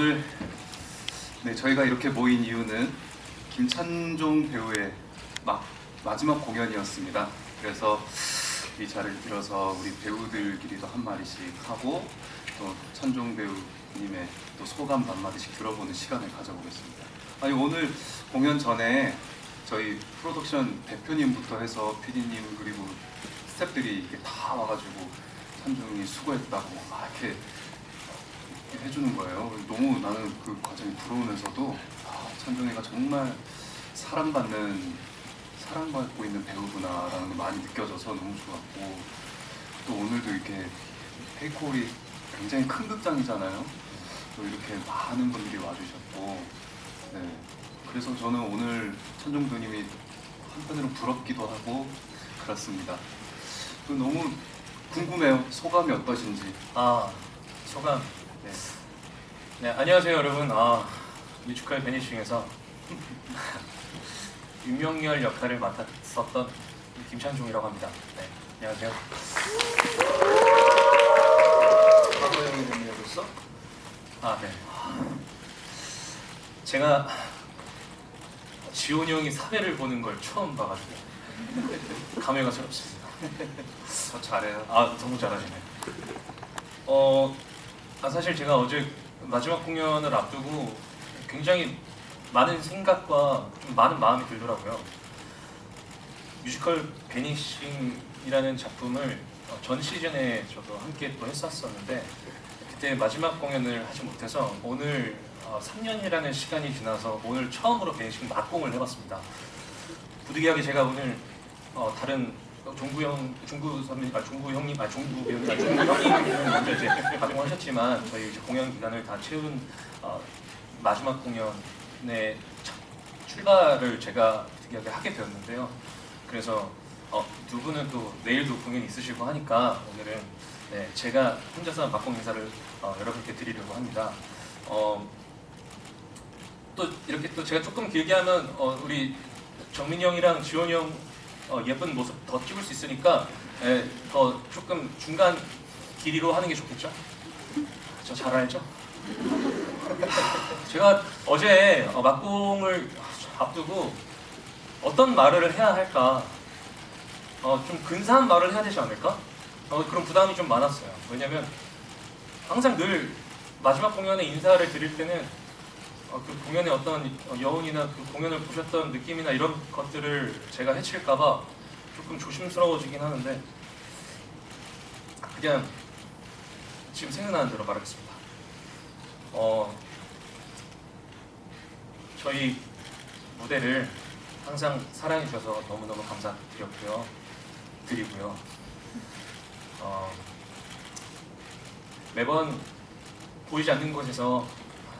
오늘 네, 저희가 이렇게 모인 이유는 김찬종 배우의 막 마지막 공연이었습니다. 그래서 이 자리를 빌어서 우리 배우들끼리도 한 마디씩 하고 또 찬종 배우님의 또 소감 반 마디씩 들어보는 시간을 가져보겠습니다. 아니 오늘 공연 전에 저희 프로덕션 대표님부터 해서 PD님 그리고 스태프들이 이렇게 다 와가지고 찬종이 수고했다고 막 이렇게 해주는 거예요. 너무 나는 그 과정이 부러우면서도 아, 찬종이가 정말 사랑받는 사랑받고 있는 배우구나라는 걸 많이 느껴져서 너무 좋았고 또 오늘도 이렇게 페이콜이 굉장히 큰 극장이잖아요. 또 이렇게 많은 분들이 와주셨고 네. 그래서 저는 오늘 찬종도님이 한편으로 부럽기도 하고 그렇습니다. 또 너무 궁금해요. 소감이 어떠신지. 아 소감 네. 네 안녕하세요 여러분 아 뮤지컬 베니싱에서 윤명열 역할을 맡았었던 김찬종이라고 합니다 네 안녕하세요 과거 형이 됩니다였어? 아 네 제가 지원이 형이 사회를 보는 걸 처음 봐가지고 감회가 새롭습니다 더 잘해요. 아 너무 잘하시네. 어, 아, 사실 제가 어제 마지막 공연을 앞두고 굉장히 많은 생각과 좀 많은 마음이 들더라고요. 뮤지컬 베니싱이라는 작품을 어, 전 시즌에 저도 함께 또 했었었는데 그때 마지막 공연을 하지 못해서 오늘 어, 3년이라는 시간이 지나서 오늘 처음으로 베니싱 막공을 해봤습니다. 부득이하게 제가 오늘 어, 다른 종구 형, 종구 선배님, 아 종구 형님, 아 종구 배우님, 아 종구 형님 먼저 이제 가동하셨지만 저희 이제 공연 기간을 다 채운 어, 마지막 공연의 첫 출발을 제가 특이하게 하게 되었는데요. 그래서 어, 두 분은 또 내일도 공연 있으시고 하니까 오늘은 네, 제가 혼자서 막공 인사를 어, 여러분께 드리려고 합니다. 어, 또 이렇게 또 제가 조금 길게 하면 어, 우리 정민이 형이랑 지원이 형 어, 예쁜 모습 더 찍을 수 있으니까 예, 더 조금 중간 길이로 하는 게 좋겠죠? 저 잘 알죠? 제가 어제 어, 막공을 앞두고 어떤 말을 해야 할까? 어, 좀 근사한 말을 해야 되지 않을까? 어, 그런 부담이 좀 많았어요. 왜냐면 항상 늘 마지막 공연에 인사를 드릴 때는 어, 그 공연의 어떤 어, 여운이나 그 공연을 보셨던 느낌이나 이런 것들을 제가 해칠까봐 조금 조심스러워지긴 하는데 그냥 지금 생각나는 대로 말하겠습니다. 어, 저희 무대를 항상 사랑해 주셔서 너무너무 감사드렸고요. 드리고요. 어, 매번 보이지 않는 곳에서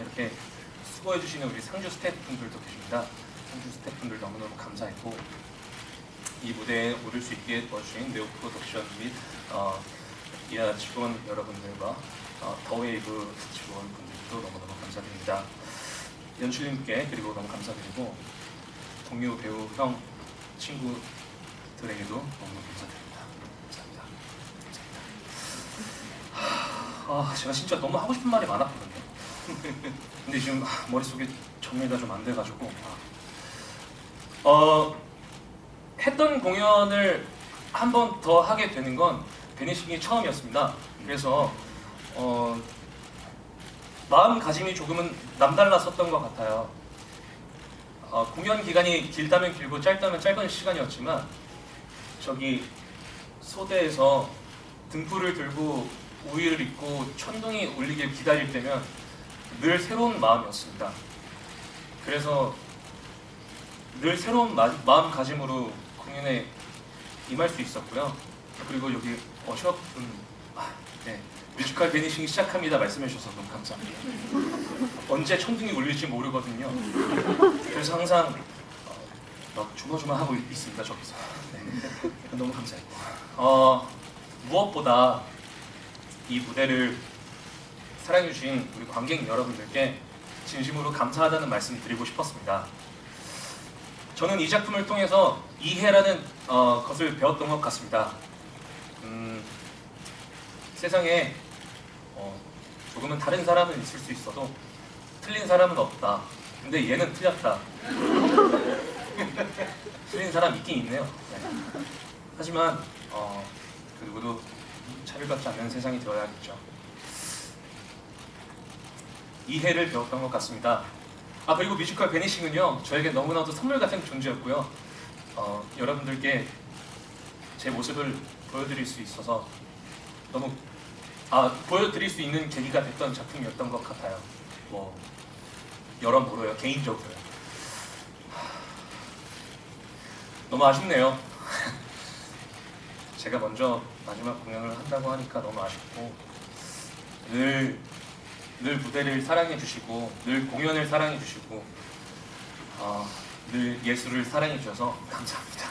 이렇게 수고해 주시는 우리 상주 스태프분들도 계십니다. 상주 스태프분들 너무너무 감사했고 이 무대에 오를 수 있게 도와주신 네오 프로덕션 및 어, 이하 직원 여러분들과 어, 더웨이브 직원분들도 너무너무 감사드립니다. 연출님께 그리고 너무 감사드리고 동료 배우 형 친구들에게도 너무 감사드립니다. 감사합니다. 감사합니다. 아 제가 진짜 너무 하고 싶은 말이 많았거든요. 근데 지금 머릿속에 정리가 좀 안 돼가지고 아. 어 했던 공연을 한 번 더 하게 되는 건 베니싱이 처음이었습니다. 그래서 어 마음가짐이 조금은 남달랐었던 것 같아요. 어, 공연 기간이 길다면 길고 짧다면 짧은 시간이었지만 저기 소대에서 등불을 들고 우위를 입고 천둥이 울리길 기다릴 때면 늘 새로운 마음이었습니다. 그래서 늘 새로운 마, 마음가짐으로 공연에 임할 수 있었고요. 그리고 여기 어셔 분 아, 네. 뮤지컬 베니싱 시작합니다 말씀해 주셔서 너무 감사합니다. 언제 천둥이 울릴지 모르거든요. 그래서 항상 어, 막 조마조마 하고 있- 있습니다 저기서. 네. 너무 감사했고 어, 무엇보다 이 무대를 사랑해주신 우리 관객 여러분들께 진심으로 감사하다는 말씀 드리고 싶었습니다. 저는 이 작품을 통해서 이해라는 어, 것을 배웠던 것 같습니다. 음, 세상에 어, 조금은 다른 사람은 있을 수 있어도 틀린 사람은 없다. 근데 얘는 틀렸다. 틀린 사람 있긴 있네요. 네. 하지만 어, 그 누구도 차별받지 않는 세상이 되어야겠죠. 이해를 배웠던 것 같습니다. 아 그리고 뮤지컬 베니싱은요 저에게 너무나도 선물 같은 존재였고요. 어, 여러분들께 제 모습을 보여드릴 수 있어서 너무 아 보여드릴 수 있는 계기가 됐던 작품이었던 것 같아요. 뭐 여러모로요 개인적으로요. 하, 너무 아쉽네요. 제가 먼저 마지막 공연을 한다고 하니까 너무 아쉽고 늘, 늘 무대를 사랑해 주시고 늘 공연을 사랑해 주시고 어, 늘 예술을 사랑해 주셔서 감사합니다.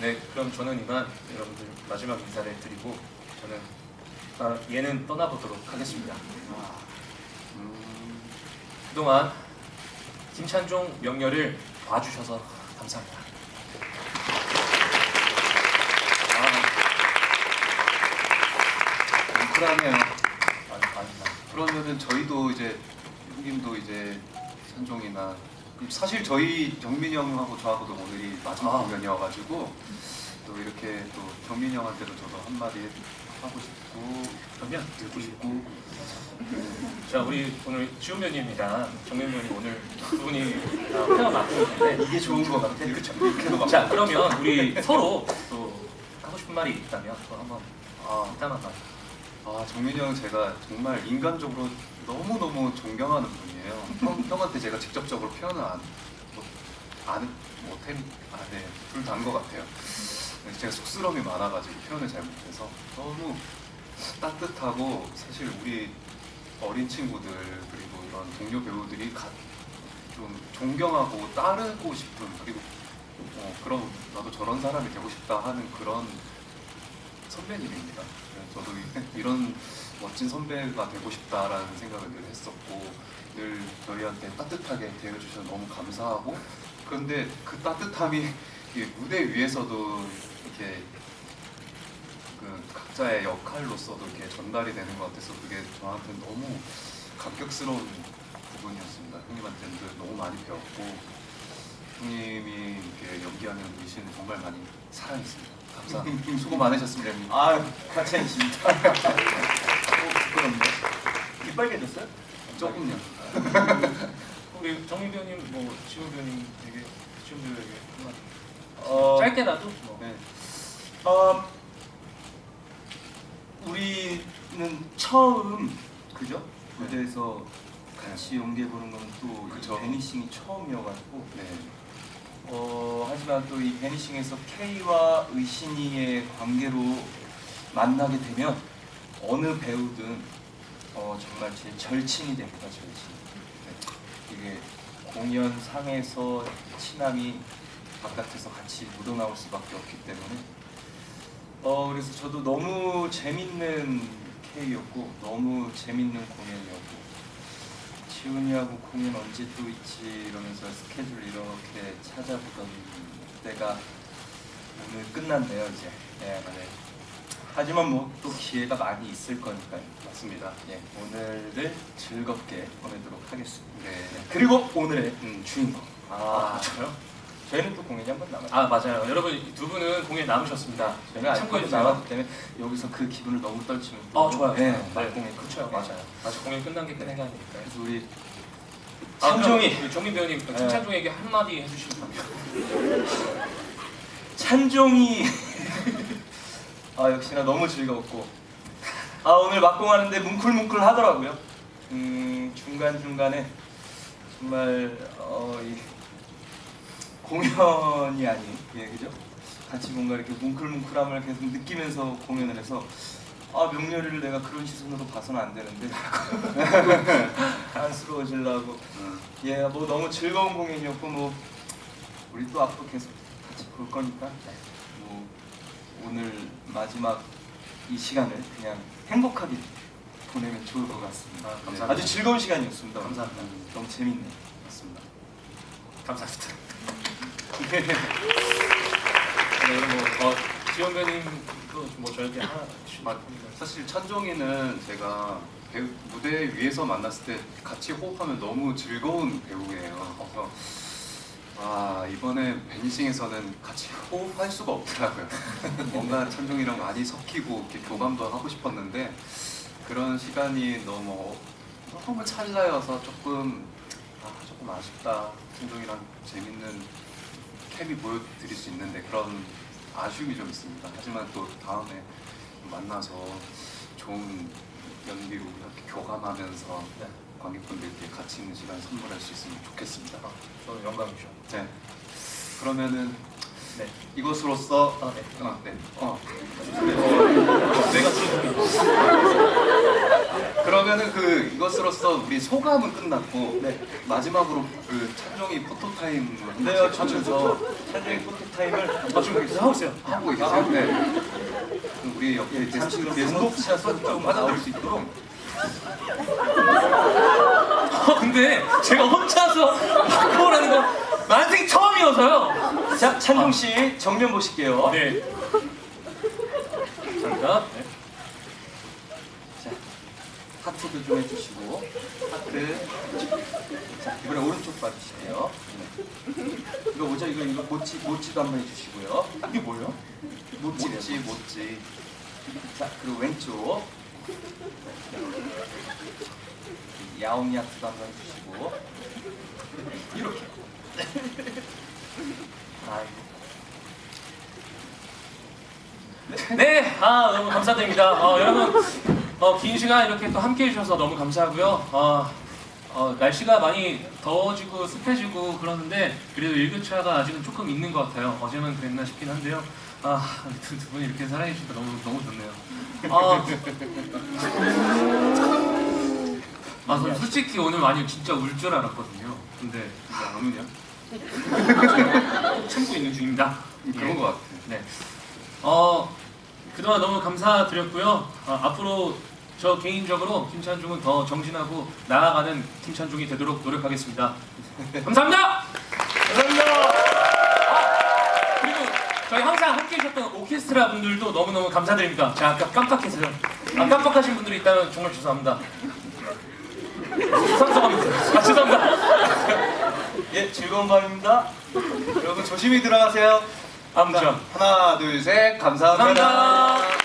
네, 그럼 저는 이만 여러분들 마지막 인사를 드리고 저는 아, 얘는 떠나보도록 하겠습니다. 음, 그동안 김찬종 명렬을 봐주셔서 감사합니다. 아, 뭉클하네요. 그러면은 저희도 이제 형님도 이제 산종이나 사실 저희 정민이 형하고 저하고도 오늘이 마지막 아. 공연이어가지고 또 이렇게 또 정민이 형한테도 저도 한마디 하고 싶고 그러면 듣고 싶고 자 우리 오늘 지훈 변님이랑 정민 변님 오늘 두 분이 아, 페어 맡고 있는데 이게 좋은 것 같아. 그쵸. 이렇게도 막. 자 그러면 우리 서로 또 하고 싶은 말이 있다면 또 한번 아, 이따만 말. 아 정민이 형 제가 정말 인간적으로 너무 너무 존경하는 분이에요. 형, 형한테 제가 직접적으로 표현을 안, 못, 안 못해 아네 불단 것 같아요. 제가 쑥스러움이 많아가지고 표현을 잘 못해서 너무 따뜻하고 사실 우리 어린 친구들 그리고 이런 동료 배우들이 가, 좀 존경하고 따르고 싶은 그리고 어, 그런 나도 저런 사람이 되고 싶다 하는 그런 선배님입니다. 저도 이- 이런 멋진 선배가 되고 싶다라는 생각을 늘 했었고 늘 저희한테 따뜻하게 대해주셔서 너무 감사하고 그런데 그 따뜻함이 이 무대 위에서도 이렇게 그 각자의 역할로서도 이렇게 전달이 되는 것 같아서 그게 저한테 너무 감격스러운 부분이었습니다. 형님한테는 늘 너무 많이 배웠고 연기하는 우리 씨는 정말 많이 사랑했습니다. 감사합니다. 수고 많으셨습니다. 형님. 아, 과찬이십니다. 어, 부끄럽네. 입 빨개졌어요? 조금요. 우리 정민 변님 뭐 지훈 변님에게 지훈 배우에게 한마디. 어, 짧게라도 뭐. 네. 어, 우리는 처음 그죠? 무대에서 같이 연기해 보는 건 또 그쵸. 베니싱이 처음이어가지고 네. 어, 하지만 또 이 베니싱에서 K와 의신이의 관계로 만나게 되면 어느 배우든 어, 정말 제 절친이 됩니다, 절친. 네. 이게 공연 상에서 친함이 바깥에서 같이 묻어나올 수밖에 없기 때문에 어, 그래서 저도 너무 재밌는 K였고 너무 재밌는 공연이었고 지훈이하고 공연 언제 또 있지 이러면서 스케줄 이렇게 찾아보던 때가 오늘 끝났네요 이제 네, 네. 하지만 뭐 또 기회가 많이 있을 거니까요 맞습니다. 예, 오늘을 즐겁게 보내도록 하겠습니다 네. 그리고 오늘의 음. 주인공 아, 저요? 저희는 또 공연이 한 번 남았죠 아 맞아요. 여러분 두 분은 공연 남으셨습니다. 참고해 참고해 주세요. 나왔기 때문에 여기서 그 기분을 너무 떨치면 어 좋아요. 네, 네, 막공에 그렇죠. 네. 맞아요. 아직 공연 끝난 게 끝난 게 아니니까요. 그래서 우리 아, 찬종이 우리 정민 배우님 네. 김찬종에게 한마디 해주시면 찬종이 아 역시나 너무 즐거웠고 아 오늘 막공하는데 뭉클뭉클 하더라고요. 음 중간 중간에 정말 어, 이 공연이 아닌 예 그죠? 같이 뭔가 이렇게 뭉클뭉클함을 계속 느끼면서 공연을 해서 아 명렬이를 내가 그런 시선으로 봐서는 안 되는데 안쓰러워지려고 음. 예, 뭐 너무 즐거운 공연이었고 뭐 우리 또 앞으로 계속 같이 볼 거니까 뭐 오늘 마지막 이 시간을 그냥 행복하게 보내면 좋을 것 같습니다. 아, 네, 감사합니다. 아주 즐거운 시간이었습니다. 감사합니다. 너무 재밌네. 맞습니다. 감사합니다. 네, 뭐 어, 지원 배우님 또뭐 저에게 하나씩 아, 사실 찬종이는 제가 배우, 무대 위에서 만났을 때 같이 호흡하면 너무 즐거운 배우예요. 그래서 아 이번에 베니싱에서는 같이 호흡할 수가 없더라고요. 뭔가 찬종이랑 많이 섞이고 이렇게 교감도 하고 싶었는데 그런 시간이 너무 너무 찰나여서 조금 아 조금 아쉽다. 찬종이랑 재밌는 케미 보여드릴 수 있는데 그런 아쉬움이 좀 있습니다. 하지만 또 다음에 만나서 좋은 연기로 이렇게 교감하면서 네. 관객분들께 같이 있는 시간 선물할 수 있으면 좋겠습니다. 아, 저는 영광이죠. 네. 그러면은 네. 이것으로써 아, 네. 아, 네. 어. 내가 지금 그러면은 그 이것으로써 우리 소감은 끝났고 네. 마지막으로 그 찬종이 포토 타임을 네, 같이 하면서 하면서 촬영 포토 타임을 아, 지금 계속 하고 있어요. 하고 계세요. 네. 그럼 우리 옆에 그럼 게스트 샷을 좀 받아들일 수 있도록 아, 근데 제가 혼자서 바꿔라는 거 난생 처음이어서요. 자, 찬종 씨 정면 보실게요. 네. 감사합니다. 네. 자, 하트도 좀 해주시고 하트. 자, 이번에 오른쪽 봐주실게요. 네. 이거 뭐죠? 이거 이거 모찌 모찌도 한번 해주시고요. 이게 뭐예요? 모찌 못지 못지 자, 그리고 왼쪽. 야옹이 하트도 한번 해주시고 이렇게. 아이고. 네, 아 너무 감사드립니다. 어, 여러분, 어, 긴 시간 이렇게 또 함께 해주셔서 너무 감사하고요. 어, 어, 날씨가 많이 더워지고 습해지고 그러는데 그래도 일교차가 아직은 조금 있는 것 같아요. 어제만 그랬나 싶긴 한데요. 아, 아무튼 두 분이 이렇게 사랑해 주니까 너무 너무 좋네요. 아, 아, 저는 솔직히 오늘 많이 진짜 울 줄 알았거든요. 근데 이제 안? 꼭 참고 있는 중입니다. 그런 예. 것 같아. 네. 어 그동안 너무 감사드렸고요. 어, 앞으로 저 개인적으로 김찬중은 더 정진하고 나아가는 김찬중이 되도록 노력하겠습니다. 감사합니다. 감사합니다. 아, 그리고 저희 항상 함께 해주셨던 오케스트라 분들도 너무너무 감사드립니다. 제가 아까 깜빡했어요. 아, 깜빡하신 분들이 있다면 정말 죄송합니다. 죄송합니다. 아, 죄송합니다. 예, 즐거운 밤입니다. 여러분 조심히 들어가세요. 아무튼 하나 둘 셋 감사합니다. 감사합니다.